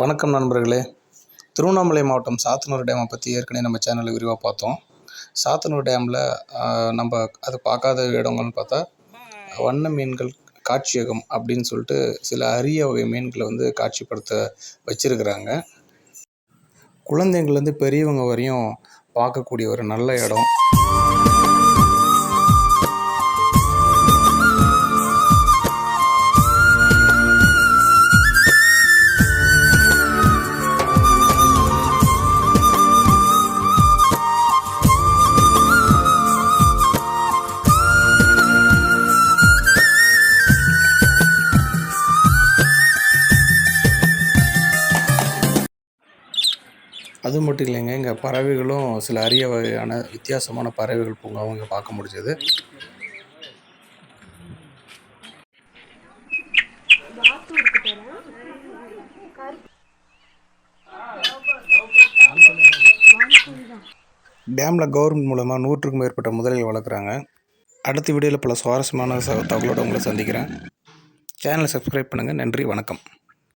வணக்கம் நண்பர்களே. திருவண்ணாமலை மாவட்டம் சாத்தனூர் டேமை பற்றி ஏற்கனவே நம்ம சேனலில் விரிவாக பார்த்தோம். சாத்தனூர் டேமில் நம்ம அது பார்க்காத இடங்கள்னு பார்த்தா வண்ண மீன்கள் காட்சியகம் அப்படின்னு சொல்லிட்டு சில அரிய வகை மீன்களை வந்து காட்சிப்படுத்த வச்சுருக்கிறாங்க. குழந்தைங்கள்லேருந்து பெரியவங்க வரையும் பார்க்கக்கூடிய ஒரு நல்ல இடம். அது மட்டும் இல்லைங்க இங்கே பறவைகளும் சில அரிய வகையான வித்தியாசமான பறவைகள் பூங்காவும் இங்கே பார்க்க முடிஞ்சது. டேமில் கவர்மெண்ட் மூலமாக நூற்றுக்கும் மேற்பட்ட முதலில் வளர்க்குறாங்க. அடுத்த வீடியோவில் பல சுவாரஸ்யமான தகவலோடு உங்களை சந்திக்கிறேன். சேனலை சப்ஸ்கிரைப் பண்ணுங்கள் நன்றி வணக்கம்.